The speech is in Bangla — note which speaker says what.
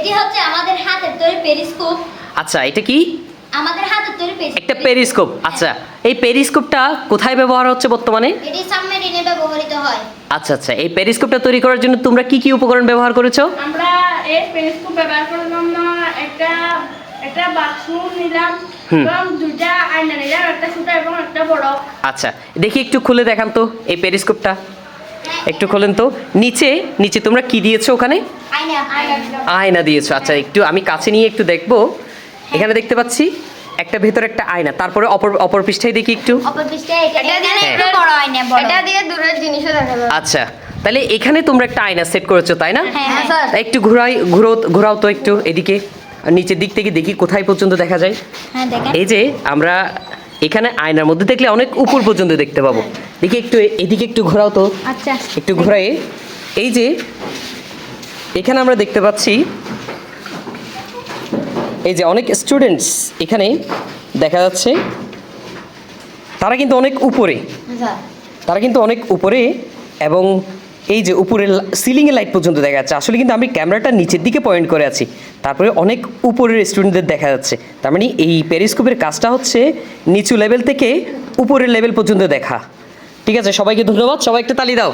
Speaker 1: এটি হচ্ছে আমাদের হাতের তৈরি পেরিস্কোপ।
Speaker 2: আচ্ছা এটা কি?
Speaker 1: আমাদের হাতের তৈরি পেরিস্কোপ।
Speaker 2: একটা পেরিস্কোপ। আচ্ছা এই পেরিস্কোপটা কোথায় ব্যবহার হচ্ছে বর্তমানে?
Speaker 1: এটি সাবমেরিনে ব্যবহৃত হয়।
Speaker 2: আচ্ছা আচ্ছা এই পেরিস্কোপটা তৈরি করার জন্য তোমরা কি কি উপকরণ ব্যবহার করেছ?
Speaker 3: আমরা এই পেরিস্কোপ ব্যবহার করলাম না একটা একটা বাক্স নিলাম। এবং দুইটা আয়না নিলাম একটা ছোট এবং একটা বড়।
Speaker 2: আচ্ছা দেখি একটু খুলে দেখান তো এই পেরিস্কোপটা। একটু খোলেন তো। নিচে নিচে তোমরা কি দিয়েছ ওখানে?
Speaker 1: আয়না
Speaker 2: দিয়েছ। আচ্ছা একটু আমি কাছে নিয়ে একটু দেখব। এখানে দেখতে পাচ্ছি একটা ভেতরে একটা আয়না তারপরে অপর অপর পৃষ্ঠায় দেখি একটু। হ্যাঁ।
Speaker 1: একটু বড় আয়না বড়।
Speaker 3: এটা দিয়ে দূরের জিনিসও দেখা যাবে।
Speaker 2: আচ্ছা তাহলে এখানে তোমরা একটা আয়না সেট করেছ তাই না?
Speaker 1: হ্যাঁ হ্যাঁ
Speaker 2: একটু ঘোরাই ঘুরো ঘোরাও তো একটু এদিকে নিচের দিক থেকে দেখি কোথায় পর্যন্ত দেখা যায়।
Speaker 1: হ্যাঁ
Speaker 2: এই যে আমরা এখানে আয়নার মধ্যে দেখলে অনেক উপর পর্যন্ত দেখতে পাবো। দেখি একটু এদিকে একটু ঘোরাও তো।
Speaker 1: আচ্ছা।
Speaker 2: একটু ঘোরাই। এই যে এখানে আমরা দেখতে পাচ্ছি এই যে অনেক স্টুডেন্টস এখানে দেখা যাচ্ছে। তারা কিন্তু অনেক উপরে। তারা কিন্তু অনেক উপরে এবং এই যে উপরে সিলিংয়ে লাইট পর্যন্ত দেখা যাচ্ছে। আসলে কিন্তু আমি ক্যামেরাটা নিচের দিকে পয়েন্ট করে আছি। তারপরে অনেক উপরের স্টুডেন্টদের দেখা যাচ্ছে। তার মানে এই পেরিস্কোপের কাজটা হচ্ছে নিচু লেভেল থেকে উপরের লেভেল পর্যন্ত দেখা। ঠিক আছে সবাইকে ধন্যবাদ। সবাই একটা তালি দাও।